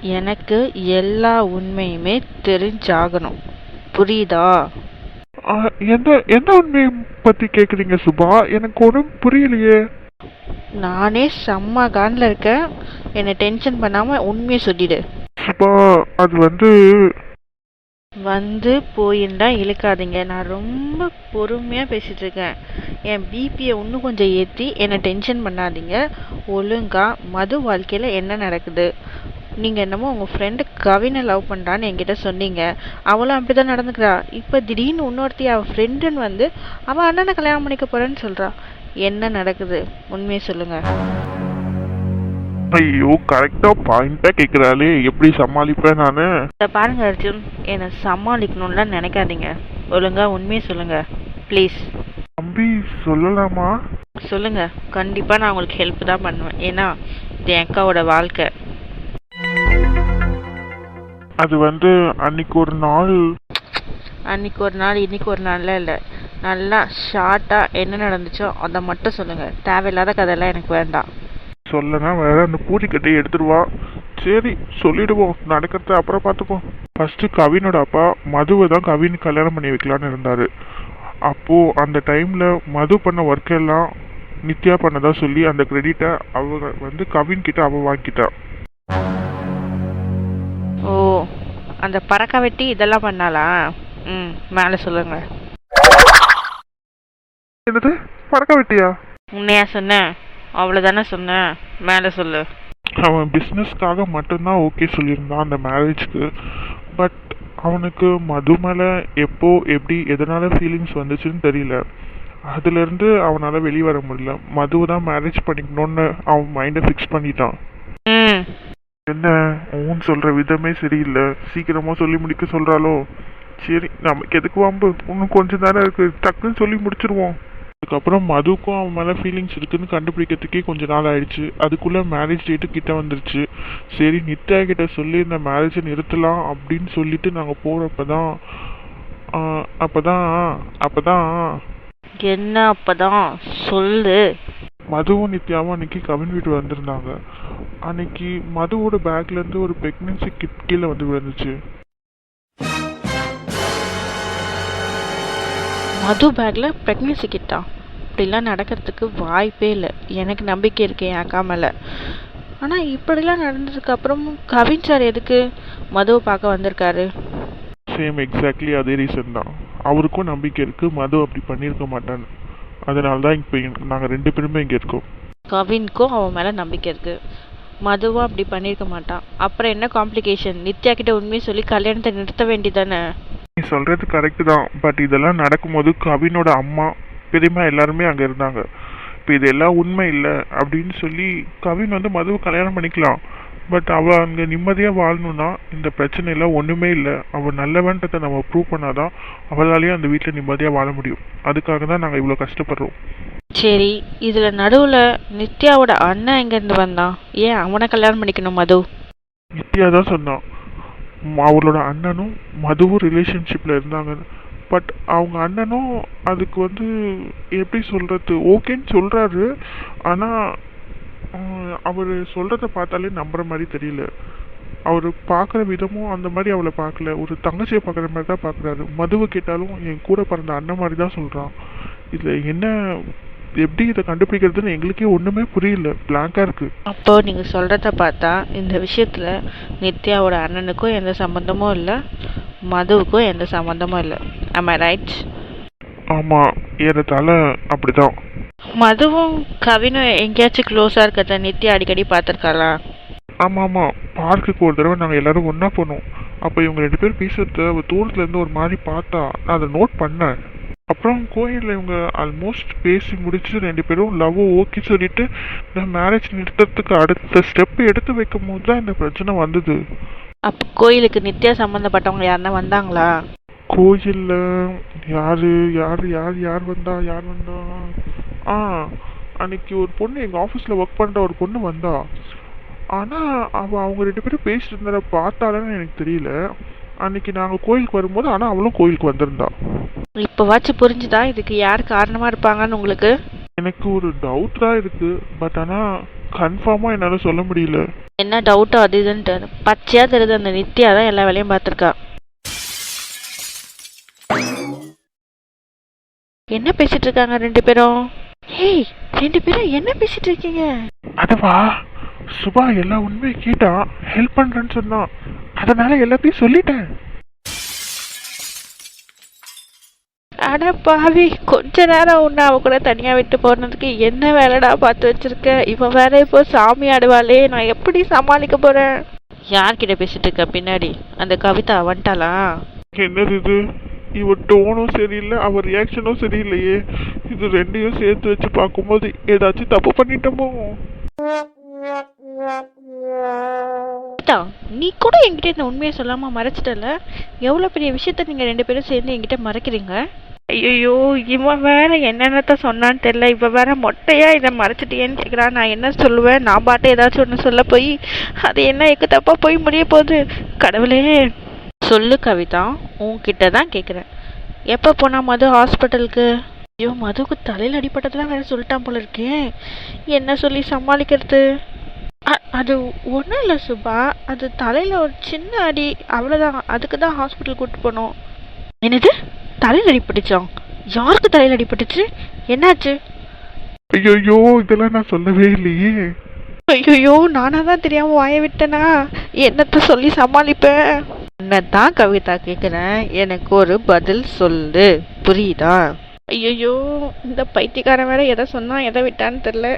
எனக்கு எல்லா உண்மையுமே தெரிஞ்சாகணும். புரியுதா? எந்த எந்த உண்மையை பத்தி கேக்குறீங்க சுபா? எனக்கு ஒன்றும் புரியலையே. நானே செம்ம காண்டில் இருக்கேன். என்னை டென்ஷன் பண்ணாமல் உண்மையை சொல்லிடு. சுபா அது வந்து வந்து போயின்னா இழுக்காதீங்க. நான் ரொம்ப பொறுமையாக பேசிட்டு இருக்கேன். என் பிபியை இன்னும் கொஞ்சம் ஏற்றி என்னை டென்ஷன் பண்ணாதீங்க. ஒழுங்கா மது வாழ்க்கையில் என்ன நடக்குது? நீங்கள் என்னமோ உங்கள் ஃப்ரெண்டு கவினை லவ் பண்ணுறான்னு என்கிட்ட சொன்னீங்க. அவளும் அப்படி தான் நடந்துக்கிறா. இப்போ திடீர்னு இன்னொருத்தி அவள் ஃப்ரெண்டுன்னு வந்து அவள் அண்ணனை கல்யாணம் பண்ணிக்க போகிறேன்னு சொல்கிறா என்ன நடக்குது? உண்மையை சொல்லுங்கள் ஐயோ கரெக்டா பாயிண்டா கேக்குறாளே. எப்படி சமாளிப்பேன் நானு? இதை பாருங்க அர்ஜுன். என்னை சமாளிக்கணும்லாம் நினைக்காதீங்க. ஒழுங்கா உண்மையை சொல்லுங்க. ப்ளீஸ் தம்பி சொல்லலாமா? சொல்லுங்க. கண்டிப்பா நான் உங்களுக்கு ஹெல்ப் தான் பண்ணுவேன். ஏன்னா என் அக்காவோட வாழ்க்கை. அது வந்து அன்னைக்கு ஒரு நாள். அன்னைக்கு ஒரு நாள் இன்னைக்கு ஒரு நாள்ல இல்லை. நல்லா ஷார்ட்டாக என்ன நடந்துச்சோ அதை மட்டும் சொல்லுங்க. தேவையில்லாத கதையெல்லாம் எனக்கு வேண்டாம். சொல்லனா வேற அந்த பூரிக்கட்டையை எடுத்துட்டு வா. சரி சொல்லிடுவோம். நடக்கிறத அப்புறம் பார்த்துப்போம். ஃபர்ஸ்ட் கவினோட அப்பா மதுவை தான் கவின் கல்யாணம் பண்ணி வைக்கலான்னு இருந்தாரு. அப்போ அந்த டைம்ல மது பண்ண ஒர்க் எல்லாம் நித்யா பண்ணதா சொல்லி அந்த கிரெடிட்டை அவங்க வந்து கவின் கிட்ட அவ வாங்கிட்டா. அந்த பறக்க வெட்டி இதெல்லாம் பண்ணாளா? ம் மேலே சொல்லுங்க. என்னது? பறக்க விட்டியா? உண்மையா சொன்னேன் அவ்வளோதானே சொன்னேன் மேலே சொல்லு. அவன் பிஸ்னஸ்க்காக மட்டும்தான் ஓகே சொல்லியிருந்தான் அந்த மேரேஜ்க்கு பட் அவனுக்கு மது மேலே எப்போ எப்படி எதனால ஃபீலிங்ஸ் வந்துச்சுன்னு தெரியல. அதுலேருந்து அவனால் வெளியே வர முடியல. மதுவை தான் மேரேஜ் பண்ணிக்கணும்னு அவன் மைண்டை ஃபிக்ஸ் பண்ணிட்டான். என்ன? ஊன் சொல்கிற விதமே சரியில்லை. சீக்கிரமாக சொல்லி முடிக்க சொல்கிறாளோ சரி நமக்கு எதுக்கு வம்பு? இன்னும் கொஞ்சம் நேரம் இருக்குது டக்குன்னு சொல்லி முடிச்சிருவோம். அதுக்கப்புறம் மதுக்கும் அவன் மேலே ஃபீலிங்ஸ் இருக்குன்னு கண்டுபிடிக்கிறதுக்கே கொஞ்ச நாள் ஆயிடுச்சு. அதுக்குள்ளே மேரேஜ் டேட்டு கிட்ட வந்துருச்சு. சரி நித்யா கிட்ட சொல்லி இந்த மேரேஜை நிறுத்தலாம் அப்படின்னு சொல்லிட்டு நாங்கள் போகிறப்ப தான் அப்போ தான் அப்போ தான் என்ன அப்பதான்? சொல்லு. மதுவும் நித்யாவும் அன்னைக்கு கவின் வீட்டு வந்திருந்தாங்க. அன்னைக்கு மதுவோட பேக்ல இருந்து ஒரு பிரெக்னன்சி கிட் கீழே வந்து விழுந்துச்சு. மது பேக்ல ப்ரெக்னென்சி கிட்டா இப்படிலாம் நடக்கிறதுக்கு வாய்ப்பே இல்லை. எனக்கு நம்பிக்கை இருக்கு என் அக்கா மேலே. ஆனால் இப்படிலாம் நடந்ததுக்கு அப்புறமும் கவின் சார் எதுக்கு மதுவை பார்க்க வந்திருக்காரு? சேம் எக்ஸாக்ட்லி அதே ரீசன் தான். அவருக்கும் நம்பிக்கை இருக்கு. மது அப்படி பண்ணியிருக்க மாட்டான்னு. அதனால தான் இப்போ நாங்கள் ரெண்டு பேருமே இங்கே இருக்கோம். கவினுக்கும் அவன் மேலே நம்பிக்கை இருக்குது மதுவும் அப்படி பண்ணியிருக்க மாட்டான். அப்புறம் என்ன காம்ப்ளிகேஷன் நித்யா கிட்ட உண்மையை சொல்லி கல்யாணத்தை நிறுத்த வேண்டிதானே நீ சொல்றது கரெக்டு தான். பட் இதெல்லாம் நடக்கும்போது கவினோட அம்மா பெரியம்மா எல்லாருமே அங்கே இருந்தாங்க. இப்போ இதெல்லாம் உண்மை இல்லை அப்படின்னு சொல்லி கவின் வந்து மதுவை கல்யாணம் பண்ணிக்கலாம். பட் அவள் அங்கே நிம்மதியாக வாழணும்னா இந்த பிரச்சனையெல்லாம் ஒன்றுமே இல்லை. அவள் நல்லவன்றதை நம்ம ப்ரூவ் பண்ணாதான் அவளாலேயே அந்த வீட்டில் நிம்மதியாக வாழ முடியும். அதுக்காக தான் நாங்கள் இவ்வளோ கஷ்டப்படுறோம். சரி இதில் நடுவில் நித்யாவோட அண்ணன் எங்கேருந்து வந்தான்? ஏன் அவனை கல்யாணம் பண்ணிக்கணும் மது? நித்யா தான் சொன்னான். ம- அவளோட அண்ணனும் மதுவும் ரிலேஷன்ஷிப்பில் இருந்தாங்க. பட் அவங்க அண்ணனும் அதுக்கு வந்து எப்படி சொல்கிறது ஓகேன்னு சொல்கிறாரு ஆனால் அவர் சொல்கிறத பார்த்தாலே நம்புற மாதிரி தெரியல. அவர் பார்க்குற விதமும் அந்த மாதிரி அவளை பார்க்கல. ஒரு தங்கச்சியை பார்க்குற மாதிரி தான் பார்க்குறாரு. மதுவை கேட்டாலும் என் கூட பிறந்த அண்ணன் மாதிரி தான் சொல்கிறான் இதில் என்ன எப்படி இதை கண்டுபிடிக்கிறதுன்னு எங்களுக்கே ஒன்றுமே புரியல. பிளாங்காக இருக்குது அப்போ நீங்க சொல்றத பார்த்தா இந்த விஷயத்துல நித்யாவோட அண்ணனுக்கும் எந்த சம்மந்தமும் இல்லை மதுவுக்கும் எந்த சம்மந்தமும் இல்லை. I ரைட் ஆமாம் ஏறத்தாழ அப்படிதான். மதுவும் கவினும் எங்கேயாச்சும் க்ளோஸாக இருக்கிறத நித்யா அடிக்கடி பார்த்துருக்காளா? ஆமாம் ஆமாம் பார்க்குக்கு ஒரு தடவை நாங்கள் எல்லாரும் ஒன்றா போனோம். அப்போ இவங்க ரெண்டு பேரும் பேசுறத தூரத்துலேருந்து ஒரு மாதிரி பார்த்தா நான் அதை நோட் பண்ணேன். அப்புறம் கோயிலில் இவங்க ஆல்மோஸ்ட் பேசி முடிச்சு ரெண்டு பேரும் லவ் ஓகே சொல்லிட்டு இந்த மேரேஜ் நிறுத்தத்துக்கு அடுத்த ஸ்டெப் எடுத்து வைக்கும் போது தான் இந்த பிரச்சனை வந்தது. அப்போ கோயிலுக்கு நித்யா சம்மந்தப்பட்டவங்க யாருன்னா வந்தாங்களா? கோயிலில் யார் யார் யார் யார் வந்தா யார் வந்தா? ஆ அன்னைக்கு ஒரு பொண்ணு எங்கள் ஆஃபீஸில் ஒர்க் பண்ணுற ஒரு பொண்ணு வந்தா. ஆனால் அவள் அவங்க ரெண்டு பேரும் பேசிட்டு இருந்ததை பார்த்தாலன்னு எனக்கு தெரியல. அன்னைக்கு நாங்கள் கோயிலுக்கு வரும்போது ஆனால் அவளும் கோயிலுக்கு வந்திருந்தா. இப்போவாச்சும் புரிஞ்சுதா? இதுக்கு யார் காரணமாக இருப்பாங்கன்னு உங்களுக்கு? எனக்கு ஒரு டவுட் தான் இருக்குது பட் ஆனால் கன்ஃபார்மாக என்னால் சொல்ல முடியல. என்ன டவுட்டோ அது இதுன்ட்டு. பச்சையாக தெரியுது அந்த நித்யா தான் எல்லா வேலையும் பார்த்துருக்கா. என்ன பேசிட்டு இருக்காங்க ரெண்டு பேரும்? ஹேய் ரெண்டு பேரும் என்ன பேசிட்டு இருக்கீங்க? அதுவா? சுபா எல்லா உண்மையை கேட்டா ஹெல்ப் பண்றேன்னு சொன்னான் அதனால எல்லாத்தையும் சொல்லிட்டேன். அட பாவி கொஞ்ச நேரம் உன்னை அவ கூட தனியா விட்டு போனதுக்கு என்ன வேலைடா பார்த்து வச்சிருக்க? இவ வேற இப்போ சாமி ஆடுவாளே நான் எப்படி சமாளிக்க போறேன்? யார்கிட்ட பேசிட்டு இருக்க பின்னாடி? அந்த கவிதா வந்துட்டாளா என்னது இது? இவ டோனும் சரியில்லை அவ ரியாக்ஷனும் சரியில்லையே. இது ரெண்டையும் சேர்த்து வச்சு பார்க்கும்போது ஏதாச்சும் தப்பு பண்ணிட்டோமோ? நீ கூட என்கிட்ட இந்த உண்மையை சொல்லாம மறைச்சிட்டல? எவ்வளவு பெரிய விஷயத்த நீங்க ரெண்டு பேரும் சேர்ந்து என்கிட்ட மறைக்கிறீங்க? ஐயோ இவன் வேற என்னென்னத்த சொன்னான்னு தெரியல. இவ வேற மொட்டையா இதை மறைச்சிட்டியேன்னு கேக்குறான் நான் என்ன சொல்லுவேன்? நான் பாட்டு ஏதாச்சும் ஒன்று சொல்ல போய் அது என்ன எக்கு தப்பா போய் முடிய போகுது? கடவுளே. சொல்லு கவிதா உன்கிட்ட தான் கேட்குறேன் எப்போ போனா மது ஹாஸ்பிட்டலுக்கு? ஐயோ மதுவுக்கு தலையில் அடிபட்டதெல்லாம் வேற சொல்லிட்டான் போல இருக்கே. என்ன சொல்லி சமாளிக்கிறது? அது ஒன்றும் இல்லை சுபா. அது தலையில் ஒரு சின்ன அடி அவ்வளோதான் அதுக்கு தான் ஹாஸ்பிட்டல் கூட்டு போனோம். என்னது? தலையில் அடிபட்டுச்சான் யாருக்கு தலையில் அடிபட்டுச்சு என்னாச்சு? ஐயோ இதெல்லாம் நான் சொல்லவே இல்லையே. ஐயோ நானா தான் தெரியாம வாய விட்டேனா? என்னத்த சொல்லி சமாளிப்பேன்? என்னதான் கவிதா கேக்குறேன் எனக்கு ஒரு பதில் சொல்லு. புரியுதா? ஐயோ இந்த பைத்தியக்காரன் வேற எதை சொன்னா எதை விட்டான்னு தெரில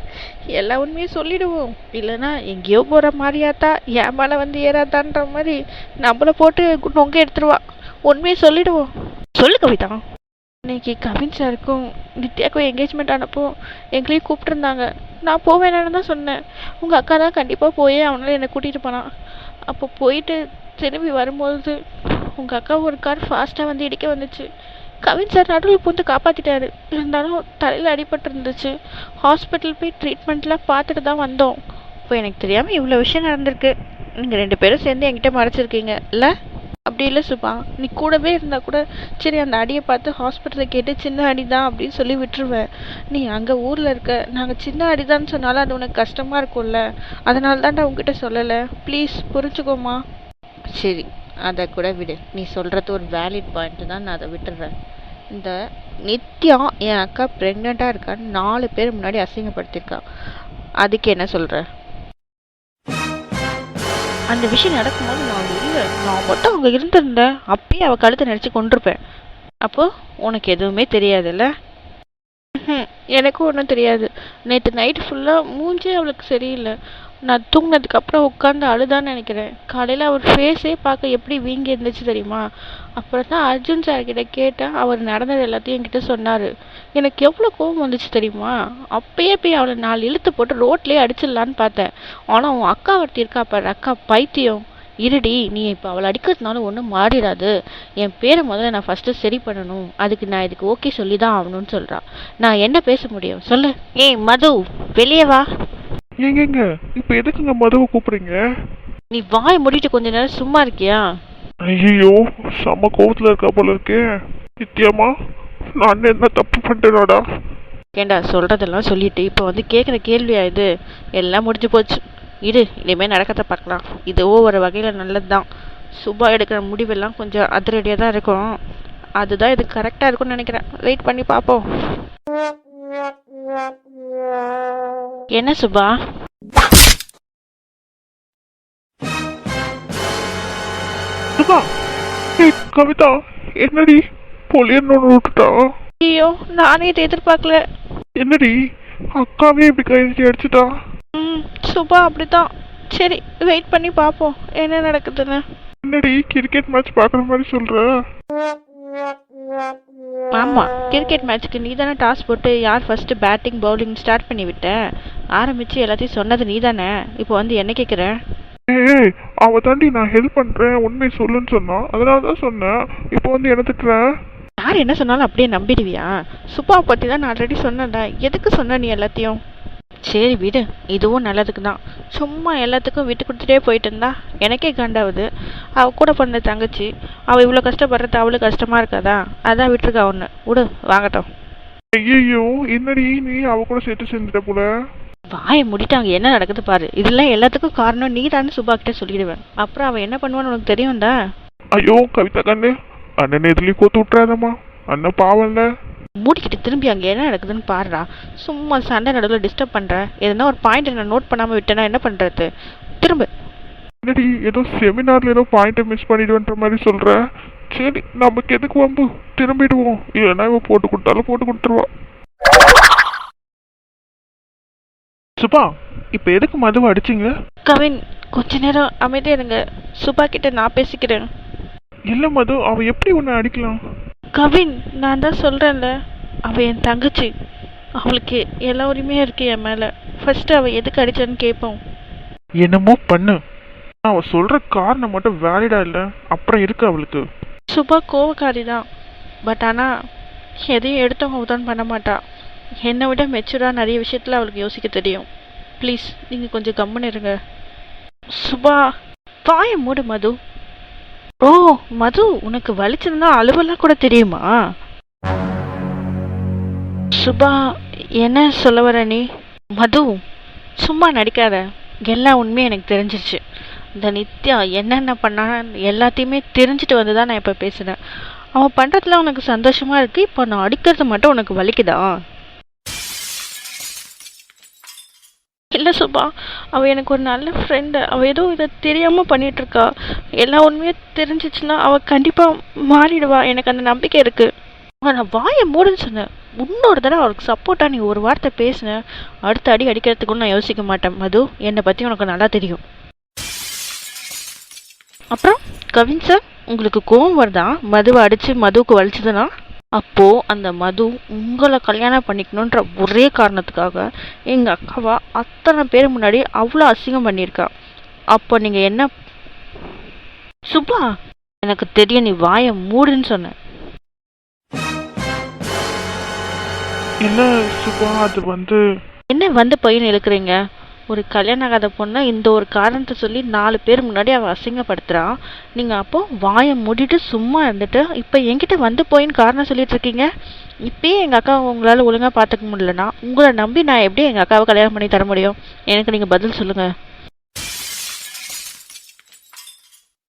எல்லா உண்மையும் சொல்லிடுவோம். இல்லைன்னா எங்கேயோ போகிற மாதிரியாத்தா என் மேலே வந்து ஏறாதான்ற மாதிரி நம்மள போட்டு நொங்க எடுத்துருவா. உண்மையை சொல்லிடுவோம். சொல்லு கவிதா. இன்னைக்கு கவின் சாருக்கும் நித்யாக்கும் என்கேஜ்மெண்ட் ஆனப்போ எங்களையும் கூப்பிட்டுருந்தாங்க. நான் போவேனான்னு தான் சொன்னேன். உங்கள் அக்கா தான் கண்டிப்பாக போயே அவனால என்னை கூட்டிகிட்டு போனான் அப்போ போயிட்டு திரும்பி வரும்போது உங்கள் அக்கா ஒரு கார் ஃபாஸ்ட்டாக வந்து இடிக்க வந்துச்சு. கவின் சார் நடுவில் பூந்து காப்பாற்றிட்டாரு இருந்தாலும் தலையில் அடிபட்டு இருந்துச்சு. ஹாஸ்பிட்டல் போய் ட்ரீட்மெண்ட்லாம் பார்த்துட்டு தான் வந்தோம். இப்போ எனக்கு தெரியாமல் இவ்வளோ விஷயம் நடந்திருக்கு. நீங்கள் ரெண்டு பேரும் சேர்ந்து என்கிட்ட மறைச்சிருக்கீங்க இல்லை? அப்படி இல்லை சுபா. நீ கூடவே இருந்தால் கூட சரி அந்த அடியை பார்த்து ஹாஸ்பிட்டலில் கேட்டு சின்ன அடி தான் அப்படின்னு சொல்லி விட்டுருவேன். நீ அங்கே ஊரில் இருக்க நாங்கள் சின்ன அடிதான்னு சொன்னாலும் அது உனக்கு கஷ்டமாக இருக்கும்ல. அதனால தான்டா உங்ககிட்ட சொல்லலை. ப்ளீஸ் புரிஞ்சுக்கோமா சரி. அதை கூட விடு. நீ சொல்கிறது ஒரு வேலிட் பாயிண்ட்டு தான் நான் அதை விட்டுடுறேன் இந்த நித்யா என் அக்கா ப்ரெக்னெண்ட்டாக இருக்கான்னு நாலு பேர் முன்னாடி அசிங்கப்படுத்தியிருக்கா. அதுக்கு என்ன சொல்கிற அந்த விஷயம் நடக்கும்போது நான் இல்லை நான் மட்டும் அங்கே இருந்திருந்தேன். அப்பயே அவள் கழுத்தை நினச்சி கொண்டிருப்பேன் அப்போது உனக்கு எதுவுமே தெரியாதுல்ல? எனக்கும் ஒன்றும் தெரியாது. நேற்று நைட் ஃபுல்லாக மூஞ்சே அவளுக்கு சரியில்லை. நான் தூங்கினதுக்கப்புறம் உட்காந்து அழுதான்னு நினைக்கிறேன். காலையில் அவர் ஃபேஸே பார்க்க எப்படி வீங்கி இருந்துச்சு தெரியுமா? அப்புறம் தான் அர்ஜுன் சார் கிட்ட கேட்டேன். அவர் நடந்தது எல்லாத்தையும் என்கிட்ட சொன்னார். எனக்கு எவ்வளோ கோவம் வந்துச்சு தெரியுமா? அப்பயே போய் அவளை நாலு இழுத்து போட்டு ரோட்லேயே அடிச்சிடலான்னு பார்த்தேன். ஆனால் உன் அக்கா ஒருத்தி இருக்கா பாரு அக்கா பைத்தியம். இருடி நீ இப்போ அவளை அடிக்கிறதுனால ஒன்றும் மாறிடாது. என் பேரை முதல்ல நான் ஃபஸ்ட்டு சரி பண்ணணும். அதுக்கு நான் இதுக்கு ஓகே சொல்லி தான் ஆகணும்னு சொல்கிறா நான் என்ன பேச முடியும்? சொல்லு. ஏய் மது வெளியே வா. ஏங்கங்க இப்போ எதுக்குங்க மதுவை கூப்பிடுறீங்க? நீ வாய் மூடிட்டு கொஞ்ச நேரம் சும்மா இருக்கியா? ஐயோ செம்ம கோவத்துல இருக்கா போல இருக்கே. நித்யாமா நான் என்ன தப்பு பண்ணிட்டேனாடா. ஏண்டா சொல்கிறதெல்லாம் சொல்லிட்டு இப்போ வந்து கேட்குற கேள்வியா இது? எல்லாம் முடிஞ்சு போச்சு. இரு இனிமேல் நடக்கத்தை பார்க்கலாம். இதுவோ ஒரு வகையில் நல்லது தான் சுபா எடுக்கிற முடிவெல்லாம் கொஞ்சம் அதிரடியாக தான் இருக்கும். அதுதான் இது கரெக்டாக இருக்கும்னு நினைக்கிறேன். வெயிட் பண்ணி பார்ப்போம். என்ன சுபா? சுபா கவிதா என்னடி? பொலியன்னு விட்டுட்டா? ஐயோ நானே இதை எதிர்பார்க்கல. என்னடி? அக்காவே இப்படி கைதி அடிச்சிட்டா? ம் சுபா அப்படிதான் சரி வெயிட் பண்ணி பார்ப்போம். என்ன நடக்குதுன்னு. என்னடி கிரிக்கெட் மேட்ச் பார்க்குற மாதிரி சொல்ற? ஆமாம் கிரிக்கெட் மேட்ச்சுக்கு நீ தானே டாஸ் போட்டு யார் ஃபஸ்ட்டு பேட்டிங் பவுலிங் ஸ்டார்ட் பண்ணி விட்ட? ஆரம்பித்து எல்லாத்தையும் சொன்னது நீ தானே இப்போ வந்து என்ன கேட்குற ஏய் அவ தாண்டி நான் ஹெல்ப் பண்றேன் உண்மை சொல்லுன்னு சொன்னான் அதனால தான் சொன்னேன். இப்போ வந்து என்ன திட்டுற யார் என்ன சொன்னாலும் அப்படியே நம்பிடுவியா? சுப்பாவை பற்றி தான் நான் ஆல்ரெடி சொன்னேன்டா. எதுக்கு சொன்ன நீ எல்லாத்தையும்? சரி விடு இதுவும் நல்லதுக்கு தான் சும்மா எல்லாத்துக்கும் விட்டு கொடுத்துட்டே போயிட்டு இருந்தா எனக்கே காண்டாவுது. அவ கூட பிறந்த தங்கச்சி அவள் இவ்வளோ கஷ்டப்படுறது அவளுக்கு கஷ்டமாக இருக்காதா? அதான் விட்டுருக்கா ஒன்று விடு வாங்கட்டும். ஐயோ என்னடி நீ? அவ கூட சேர்த்து செஞ்சுட்ட போல. வாயை மூடிட்டு என்ன நடக்குது பாரு. இதெல்லாம் எல்லாத்துக்கும் காரணம் நீ தான் சுபா கிட்ட சொல்லிடுவேன். அப்புறம் அவன் என்ன பண்ணுவான்னு உனக்கு தெரியும்டா? ஐயோ கவிதா கண்ணு. அண்ணன் எதுலேயும் கோத்து விட்றாதம்மா அண்ணன் பாவம்ல. மூடிக்கிட்டு திரும்பி அங்கே என்ன நடக்குதுன்னு பாருடா. சும்மா சண்டை நடுவில் டிஸ்டர்ப் பண்ணுற எதுனா ஒரு பாயிண்ட் நான் நோட் பண்ணாமல் விட்டேன்னா என்ன பண்ணுறது திரும்ப. என்னடி ஏதோ செமினார்ல ஏதோ பாயிண்ட்டை மிஸ் பண்ணிடுவேன்ற மாதிரி சொல்ற? சரி நமக்கு எதுக்கு வம்பு? திரும்பிடுவோம். இல்லைன்னா இவன் போட்டு கொடுத்தாலும் போட்டு கொடுத்துருவா. சுபா இப்போ எதுக்கு மதுவை அடிச்சிங்க? கவின் கொஞ்ச நேரம் அமைதியாக இருங்க. சுபா கிட்ட நான் பேசிக்கிறேன். இல்லை மது அவ எப்படி உன்னை அடிக்கலாம்? கவின் நான் தான் சொல்கிறேன்ல அவள் என் தங்கச்சி. அவளுக்கு எல்லா உரிமையும் இருக்கு என் மேலே. ஃபர்ஸ்ட் அவள் எதுக்கு அடிச்சான்னு கேட்போம் என்னமோ பண்ணு. அவ சொல்ற காரணம் மட்டும் வேலிடா இல்லை? அப்புறம் இருக்கு அவளுக்கு. சுபா கோவக்காரி தான். பட் ஆனால் எதையும் எடுத்தவங்க உதான் பண்ண மாட்டா. என்னை விட மெச்சூராக நிறைய விஷயத்தில் அவளுக்கு யோசிக்க தெரியும். ப்ளீஸ் நீங்கள் கொஞ்சம் கம்முன்னு இருங்க. சுபா வாய மூடு மது. ஓ மது உனக்கு வலிச்சதுன்னா அலுவலாம் கூட தெரியுமா? சுபா என்ன சொல்ல வர நீ? மது சும்மா நடிக்காத. எல்லா உண்மையும் எனக்கு தெரிஞ்சிருச்சு. இந்த நித்யா என்னென்ன பண்ணான் எல்லாத்தையுமே தெரிஞ்சுட்டு வந்து தான் நான் இப்போ பேசுகிறேன் அவன் பண்ணுறதுல உனக்கு சந்தோஷமாக இருக்குது இப்போ நான் அடிக்கிறது மட்டும் உனக்கு வலிக்குதா? இல்லை சுபா. அவள் எனக்கு ஒரு நல்ல ஃப்ரெண்டு அவள் ஏதோ இதை தெரியாமல் பண்ணிகிட்ருக்கா எல்லா உண்மையும் தெரிஞ்சிச்சுன்னா அவள் கண்டிப்பாக மாறிடுவா. எனக்கு அந்த நம்பிக்கை இருக்குது அவன் நான் வாயை மூடுன்னு சொன்னேன். இன்னொரு தடவை அவளுக்கு சப்போர்ட்டாக நீ ஒரு வார்த்தை பேசுனேன் அடுத்த அடி அடிக்கிறதுக்கு நான் யோசிக்க மாட்டேன். மது என்னை பற்றி உனக்கு நல்லா தெரியும். அப்புறம் கவின் சார் உங்களுக்கு கோவம் வருதா? மதுவை அடித்து மதுவுக்கு வலிச்சதுன்னா? அப்போது அந்த மது உங்களை கல்யாணம் பண்ணிக்கணுன்ற ஒரே காரணத்துக்காக எங்கள் அக்காவை அத்தனை பேர் முன்னாடி அவ்வளோ அசிங்கம் பண்ணியிருக்கா. அப்போ நீங்கள் என்ன? சுபா எனக்கு தெரியும் நீ வாயை மூடுன்னு சொன்னேன் இல்ல சுபா அது வந்து என்ன வந்து பையன் இழுக்கிறீங்க? ஒரு கல்யாணம் ஆகாத பொண்ணை இந்த ஒரு காரணத்தை சொல்லி நாலு பேர் முன்னாடி அவள் அசிங்கப்படுத்துகிறான் நீங்கள் அப்போது வாயை மூடிட்டு சும்மா இருந்துட்டு இப்போ என்கிட்ட வந்து போயின்னு காரணம் சொல்லிட்டு இருக்கீங்க? இப்பயே எங்கள் அக்காவை உங்களால் ஒழுங்காக பார்த்துக்க முடியலனா உங்களை நம்பி நான் எப்படி எங்கள் அக்காவை கல்யாணம் பண்ணி தர முடியும்? எனக்கு நீங்கள் பதில் சொல்லுங்கள்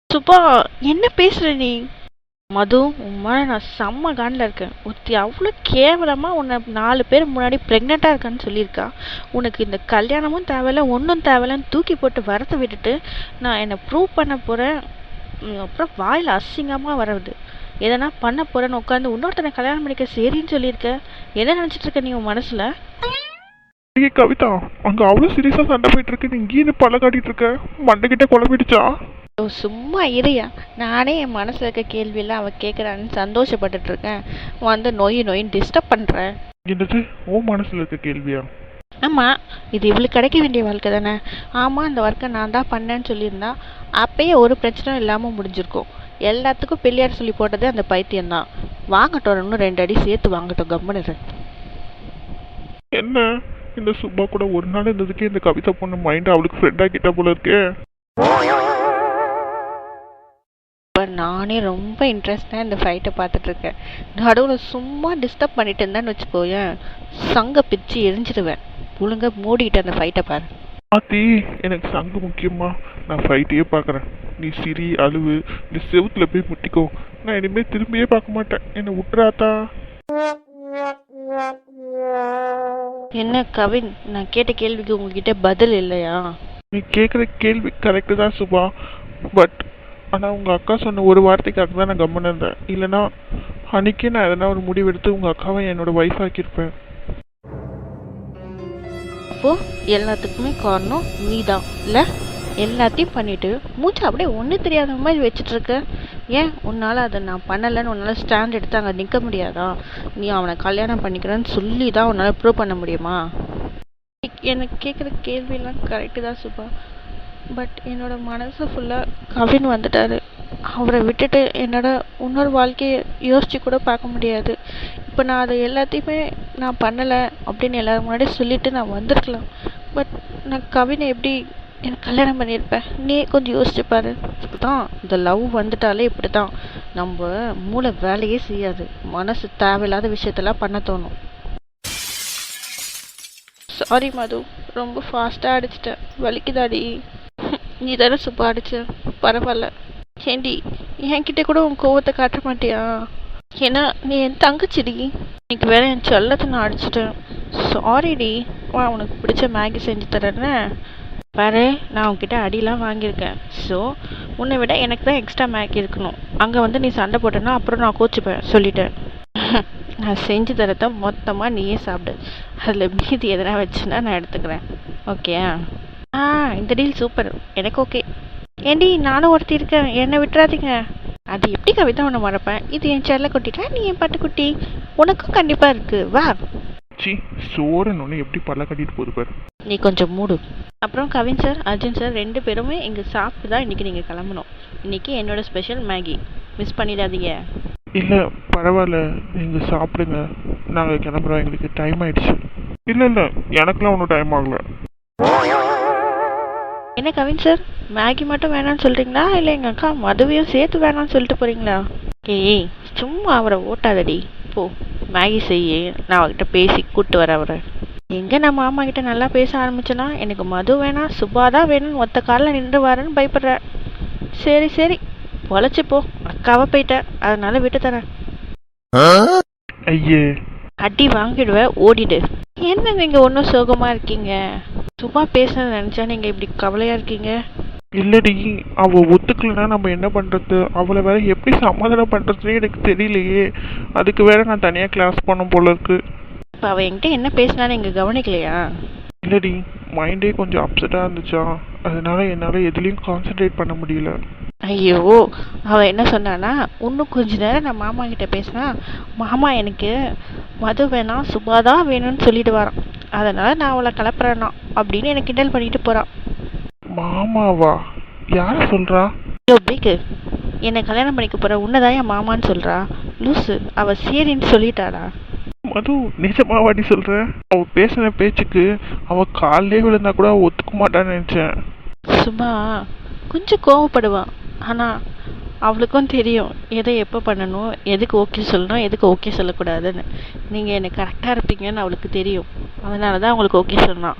சுபா என்ன பேசுகிற நீ? மது உன் நான் செம்ம காண்டில் இருக்கேன். ஒருத்தி அவ்வளோ கேவலமாக உன்னை நாலு பேர் முன்னாடி ப்ரெக்னெண்ட்டாக இருக்கான்னு சொல்லியிருக்கா. உனக்கு இந்த கல்யாணமும் தேவையில்ல ஒன்றும் தேவையில்லன்னு தூக்கி போட்டு வரத்தை விட்டுட்டு நான் என்னை ப்ரூவ் பண்ண போகிறேன் அப்புறம் வாயில் அசிங்கமாக வர்றது எதனா பண்ண போகிறேன்னு உட்காந்து இன்னொருத்தனை கல்யாணம் பண்ணிக்க சரின்னு சொல்லியிருக்க. என்ன நினச்சிட்டு இருக்க நீ உன் மனசில்? கவிதா அங்க அவ்வளவு சீரியஸாக சண்டை போயிட்டு இருக்கு. நீ இங்கே பல்ல காட்டிட்டு இருக்க. மண்டைக்கிட்ட குழம்பிடுச்சா? சும்மா இரியா நானே என் மனசில் இருக்க கேள்வியெல்லாம் அவள் கேட்குறான்னு சந்தோஷப்பட்டுட்டு இருக்கேன் வந்து நொய் நொயின்னு டிஸ்டர்ப் பண்ணுறேன் என்னது? ஓ மனசுல இருக்க கேள்வியா? ஆமாம் இது இவளுக்கு கிடைக்க வேண்டிய வாழ்க்கை தானே. ஆமாம் அந்த ஒர்க்கை நான் தான் பண்ணேன்னு சொல்லியிருந்தா அப்பயே ஒரு பிரச்சனையும் இல்லாமல் முடிஞ்சிருக்கும். எல்லாத்துக்கும் பிள்ளையார் சொல்லி போட்டதே அந்த பைத்தியம்தான் வாங்கட்டும் இன்னும் ரெண்டு அடி சேர்த்து வாங்கட்டும் கம்முன்னு. என்ன? இந்த சுப்பா கூட ஒரு நாள் இருந்ததுக்கே இந்த கவிதா பொண்ணு மைண்ட் அவளுக்கு ஃப்ரெண்ட் ஆக்கிட்டா போல இருக்கே. நானே ரொம்ப இன்ட்ரெஸ்டாக இந்த ஃபைட்டை பார்த்துட்ருக்கேன் நடுவில் சும்மா டிஸ்டர்ப் பண்ணிட்டு இருந்தேன்னு வச்சுக்கோயேன். சங்க பிச்சு எரிஞ்சிடுவேன் ஒழுங்கா மூடிட்டு அந்த ஃபைட்டை பாரு. ஆத்தி எனக்கு சங்கு முக்கியமா. நான் ஃபைட்டையே பார்க்குறேன். நீ சிரி அழுவு நீ செவுத்துல போய் முட்டிக்கோ. நான் இனிமே திரும்பியே பார்க்க மாட்டேன். என்னை விட்டுறாத்தா என்ன கவின் நான் கேட்ட கேள்விக்கு உங்ககிட்ட பதில் இல்லையா? நீ கேட்குற கேள்வி கரெக்டு தான் சுபா. பட் ஆனால் உங்கள் அக்கா சொன்ன ஒரு வார்த்தைக்காக தான் நான் கம்முன்னு இருந்தேன். இல்லைன்னா அன்னைக்கே நான் எதனா ஒரு முடிவெடுத்து உங்கள் அக்காவை என்னோட ஒய்ஃப் ஆக்கியிருப்பேன். அப்போ எல்லாத்துக்குமே காரணம் நீ தான் இல்லை? எல்லாத்தையும் பண்ணிட்டு மூச்சு அப்படியே ஒன்றும் தெரியாத மாதிரி வச்சுட்டுருக்க. ஏன்? உன்னால் அதை நான் பண்ணலைன்னு உன்னால் ஸ்டாண்ட் எடுத்து அங்கே நிற்க முடியாதா? நீ அவனை கல்யாணம் பண்ணிக்கிறேன்னு சொல்லி தான் உன்னால் ப்ரூவ் பண்ண முடியுமா? எனக்கு கேட்குற கேள்வியெல்லாம் கரெக்டு தான் சுபா. பட் என்னோட மனசு ஃபுல்லாக கவின் வந்துட்டாரு. அவரை விட்டுட்டு என்னோட இன்னொரு வாழ்க்கையை யோசித்து கூட பார்க்க முடியாது. இப்போ நான் அதை எல்லாத்தையுமே நான் பண்ணலை அப்படின்னு எல்லோரும் முன்னாடி சொல்லிவிட்டு நான் வந்திருக்கலாம். பட் நான் கவினை எப்படி எனக்கு கல்யாணம் பண்ணியிருப்பேன்? நீ கொஞ்சம் யோசிச்சு பாரு. தான் இந்த லவ் வந்துட்டாலே இப்படி தான் நம்ம மூளை வேலையே செய்யாது. மனசு தேவையில்லாத விஷயத்தெல்லாம் பண்ண தோணும். சாரி மது. ரொம்ப ஃபாஸ்ட்டாக அடிச்சிட்டேன். வலிக்குதாடி? நீ தானே சுப்பா அடிச்ச? பரவாயில்ல ஏண்டி என்கிட்ட கூட உன் கோவத்தை காட்ட மாட்டியா? ஏன்னா நீ என் தங்கச்சிடி. இன்னைக்கு வேற என் செல்லத்தை நான் அடிச்சிட்டேன். சாரிடி வா உனக்கு பிடிச்ச மேகி செஞ்சு தரேன்னு. பாரு நான் உன்கிட்ட அடிலாம் வாங்கியிருக்கேன். ஸோ உன்னை விட எனக்கு தான் எக்ஸ்ட்ரா மேகி இருக்கணும். அங்கே வந்து நீ சண்டை போட்டேன்னா அப்புறம் நான் கோச்சிப்பேன் சொல்லிட்டேன். நான் செஞ்சு தரத்தை மொத்தமாக நீயே சாப்பிடு. அதில் மீதி எதனா வச்சுன்னா நான் எடுத்துக்கிறேன். ஓகேயா ஆ இந்த டீல் சூப்பர் எனக்கு ஓகே ஏண்டி நானும் ஒருத்தி இருக்கேன். என்னை விட்டுறாதீங்க. அது எப்படி கவிதா உன்னை மறப்பேன்? இது என் செல்ல குட்டிட்டா நீ என் பட்டுக்குட்டி உனக்கும் கண்டிப்பாக இருக்கு. வா. சி ஒன்று எப்படி பல்ல கட்டிட்டு போகுது பாரு. நீ கொஞ்சம் மூடு. அப்புறம் கவின் சார் அர்ஜுன் சார் ரெண்டு பேருமே இங்கே சாப்பிட்டு தான் இன்றைக்கி நீங்கள் கிளம்பணும். இன்றைக்கி என்னோட ஸ்பெஷல் மேகி. மிஸ் பண்ணிடாதீங்க. இல்லை பரவாயில்ல. நீங்கள் சாப்பிடுங்க. நாங்கள் கிளம்புறோம். எங்களுக்கு டைம் ஆயிடுச்சு. இல்லை இல்லை. எனக்குலாம் ஒன்றும் டைம் ஆகல. என்ன கவின் சார் மேகி மட்டும் வேணாம்னு சொல்கிறீங்களா இல்லை எங்கள் அக்கா மதுவையும் சேர்த்து வேணாம்னு சொல்லிட்டு போகிறீங்களா ஏய் சும்மா அவரை ஓட்டாதடி. போ மேகி செய்ய. நான் அவகிட்ட பேசி கூட்டு வர அவரை. எங்கே நான் மாமா கிட்ட நல்லா பேச ஆரம்பிச்சேன்னா எனக்கு மது வேணாம் சுபா தான் வேணும்னு ஒத்த காலில் நின்று வரேன்னு பயப்படுறேன் சரி சரி. பொழைச்சி போ. அக்காவை போயிட்டேன் அதனால விட்டு தரேன். ஐயே. அடி வாங்கிடுவ ஓடிடு. என்ன நீங்கள் ஒன்றும் சோகமாக இருக்கீங்க? சும்மா பேசுனது நினச்சா நீங்கள் இப்படி கவலையாக இருக்கீங்க? இல்லடி அவ ஒத்துக்கலைன்னா நம்ம என்ன பண்றது? அவளை வேற எப்படி சமாதானம் பண்றதுன்னே எனக்கு தெரியலையே. அதுக்கு வேற நான் தனியா கிளாஸ் பண்ணும் போல இருக்கு. இப்போ அவள் என்கிட்ட என்ன பேசினான்னு நீங்கள் கவனிக்கலையா? இல்லடி மைண்டே கொஞ்சம் அப்செட்டா இருந்துச்சா? அதனால என்னால எதுலயும் கான்சென்ட்ரேட் பண்ண முடியல. ஐயோ அவள் என்ன சொன்னான்னா இன்னும் கொஞ்ச நேரம் நான் மாமா கிட்ட பேசினா மாமா எனக்கு மது வேணாம் சுபா தான் வேணும்னு சொல்லிட்டு வரான் அதனால நான் அவளை கிளப்புறேன்னா அப்படின்னு எனக்கு கிண்டல் பண்ணிட்டு போகிறான் மாமாவா? யார சொல்றா? ஐயோ பேக்கு. என்னை கல்யாணம் பண்ணிக்க போகிற உன்னதான் என் மாமான்னு சொல்கிறா லூசு. அவள் சரின்னு சொல்லிட்டாடா. மது நிஜமாவாடி சொல்ற? அவ பேசின பேச்சுக்கு அவ காலிலே விழுந்தா கூட ஒத்துக்க மாட்டான்னு நினைச்சேன். சும்மா கொஞ்சம் கோவப்படுவான். ஆனால் அவளுக்கும் தெரியும் எதை எப்போ பண்ணணும் எதுக்கு ஓகே சொல்லணும் எதுக்கு ஓகே சொல்லக்கூடாதுன்னு. நீங்கள் எனக்கு கரெக்டாக இருப்பீங்கன்னு அவளுக்கு தெரியும். அதனால தான் அவங்களுக்கு ஓகே சொன்னான்.